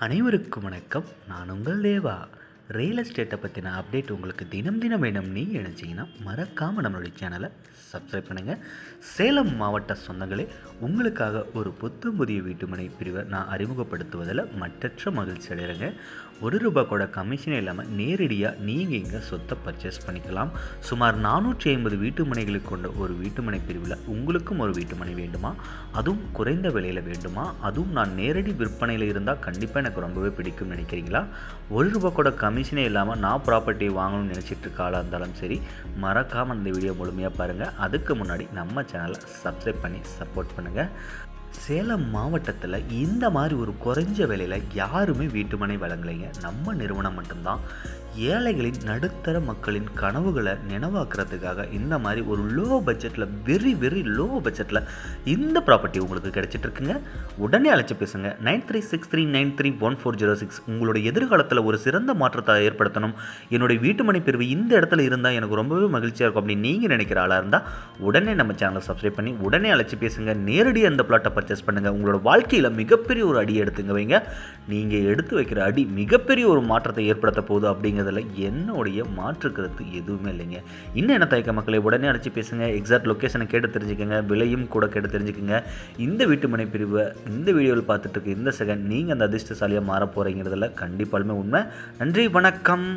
அனைவருக்கும் வணக்கம். நான் உங்கள் தேவா. ரியல் எஸ்டேட்டை பற்றின அப்டேட் உங்களுக்கு தினம் தினம் வேணும். நீ நினச்சிங்கன்னா மறக்காமல் நம்மளுடைய சேனலை சப்ஸ்கிரைப் பண்ணுங்கள் சேலம் மாவட்ட சொந்தங்களே உங்களுக்காக ஒரு புத்தம் புதிய வீட்டுமனை பிரிவை நான் அறிமுகப்படுத்துவதில் மற்றற்ற மகிழ்ச்சி அடைகிறேங்க. ஒரு ரூபா கூட கமிஷனே இல்லாமல் நேரடியாக நீங்கள் இங்கே சொத்தை பர்ச்சேஸ் பண்ணிக்கலாம். சுமார் நானூற்றி ஐம்பது வீட்டுமனைகளை கொண்ட ஒரு வீட்டுமனை பிரிவில் உங்களுக்கும் ஒரு வீட்டுமனை வேண்டுமா? அதுவும் குறைந்த விலையில் வேண்டுமா? அதுவும் நான் நேரடி விற்பனையில் இருந்தால் கண்டிப்பாக எனக்கு ரொம்பவே பிடிக்கும்னு நினைக்கிறீங்களா? ஒரு ரூபா கூட மனுஷனே இல்லாமல் நான் ப்ராப்பர்ட்டி வாங்கணும்னு நினச்சிட்டு இருக்காளாக இருந்தாலும் சரி மறக்காமல் இந்த வீடியோ முழுமையாக பாருங்கள் அதுக்கு முன்னாடி நம்ம சேனலை சப்ஸ்கிரைப் பண்ணி சப்போர்ட் பண்ணுங்கள் சேலம் மாவட்டத்தில் இந்த மாதிரி ஒரு குறைஞ்ச விலையில் யாருமே வீட்டுமனை வழங்கலைங்க. நம்ம நிறுவனம் மட்டும்தான். ஏழைகளின் நடுத்தர மக்களின் கனவுகளை நினைவாக்குறதுக்காக இந்த மாதிரி ஒரு லோ பட்ஜெட்டில் வெரி வெரி லோ பட்ஜெட்டில் இந்த ப்ராப்பர்ட்டி உங்களுக்கு கிடச்சிட்ருக்குங்க. உடனே அழைச்சி பேசுங்க. Nine three six three nine three one four zero six. உங்களுடைய எதிர்காலத்தில் ஒரு சிறந்த மாற்றத்தை ஏற்படுத்தணும். என்னுடைய வீட்டுமனை பிரிவு இந்த இடத்துல இருந்தால் எனக்கு ரொம்பவே மகிழ்ச்சியாக இருக்கும் அப்படின்னு நீங்கள் நினைக்கிற ஆளாக இருந்தால் உடனே நம்ம சேனலை சப்ஸ்கிரைப் பண்ணி உடனே அழைச்சி பேசுங்க. நேரடியாக அந்த பிளாட்டை பர்ச்சேஸ் பண்ணுங்கள் உங்களோட வாழ்க்கையில் மிகப்பெரிய ஒரு அடி எடுத்துங்க வைங்க. நீங்கள் எடுத்து வைக்கிற அடி மிகப்பெரிய ஒரு மாற்றத்தை ஏற்படுத்த போகுது அப்படிங்கிறதுல என்னுடைய மாற்று கருத்து எதுவுமே இல்லைங்க. இன்னும் என்ன தயக்க மக்களை உடனே அழைச்சி பேசுங்க. எக்ஸாக்ட் லொக்கேஷனை கேட்டு தெரிஞ்சுக்கோங்க. விலையும் கூட கேட்டு தெரிஞ்சுக்கோங்க. இந்த வீட்டுமனை பிரிவை இந்த வீடியோவில் பார்த்துட்டு இருக்க இந்த செகண்ட் நீங்கள் அந்த அதிர்ஷ்டசாலியாக மாற போகிறீங்கிறதுல கண்டிப்பாலுமே உண்மை. நன்றி வணக்கம்.